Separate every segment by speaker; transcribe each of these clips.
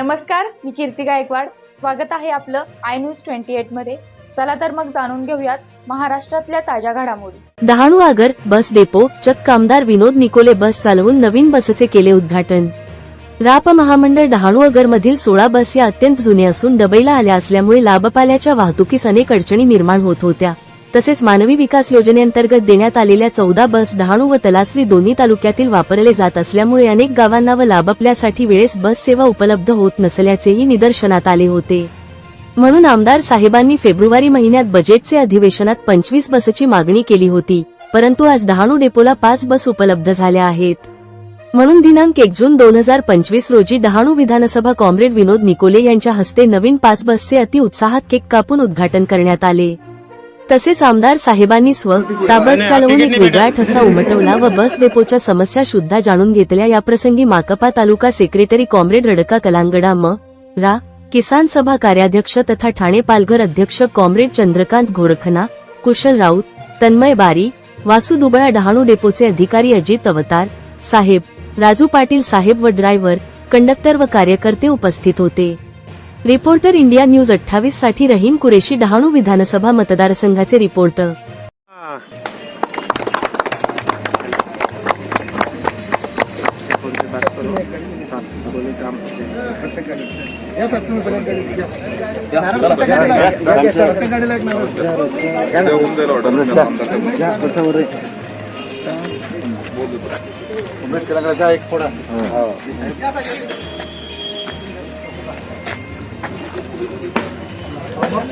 Speaker 1: नमस्कार मी कीर्ती गायकवाड. स्वागत आहे आपलं आय न्यूज ट्वेंटी एटमध्ये. चला तर मग जाणून घेऊयात महाराष्ट्रातल्या ताज्या घडामोडी.
Speaker 2: डहाणू आगर बस डेपो चक्क आमदार विनोद निकोले बस चालवून नवीन बसचे केले उद्घाटन. राप महामंडळ डहाणू आगर मधील सोळा बस या अत्यंत जुने असून डबईला आल्या असल्यामुळे लाभपाल्याच्या वाहतुकीस अनेक अडचणी निर्माण होत होत्या. तसेच मानवी विकास योजनेअंतर्गत देण्यात आलेल्या चौदा बस डहाणू व तलासरी दोन्ही तालुक्यातील वापरले जात असल्यामुळे अनेक गावांना व लाभपल्यासाठी वेळेस बस सेवा उपलब्ध होत नसल्याचेही निदर्शनात आले होते. म्हणून आमदार साहेबांनी फेब्रुवारी महिन्यात बजेटचे अधिवेशनात पंचवीस बसची मागणी केली होती परंतु आज डहाणू डेपोला पाच बस उपलब्ध झाल्या आहेत. म्हणून दिनांक एक जून दोन हजार पंचवीस रोजी डहाणू विधानसभा कॉम्रेड विनोद निकोले यांच्या हस्ते नवीन पाच बसचे अतिउत्साहात केक कापून उद्घाटन करण्यात आले. तसेच आमदार साहेबांनी स्व ता बस चालवून एक वेगळा ठसा उमटवला व बस डेपोच्या समस्या सुद्धा जाणून घेतल्या. याप्रसंगी माकपा तालुका सेक्रेटरी कॉम्रेड रडका कलांगडा म. रा. किसान सभा कार्याध्यक्ष तथा ठाणे पालघर अध्यक्ष कॉम्रेड चंद्रकांत घोरखना कुशल राऊत तन्मय बारी वासू दुबळा डहाणू डेपोचे अधिकारी अजित अवतार साहेब राजू पाटील साहेब व ड्रायव्हर कंडक्टर व कार्यकर्ते उपस्थित होते. रिपोर्टर इंडिया न्यूज अठ्ठावीससाठी रहीम कुरेशी डहाणू विधानसभा मतदारसंघाचे रिपोर्टर.
Speaker 3: या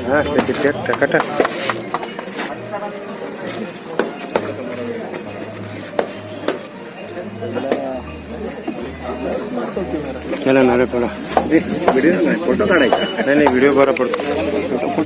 Speaker 3: नारळ द्या. घ्या, रथावर एक. उमेश तेलंगणाचा एक फोडा
Speaker 4: नाही नाही फोटो काढायचा नाही नाही व्हिडिओ बरा पडतो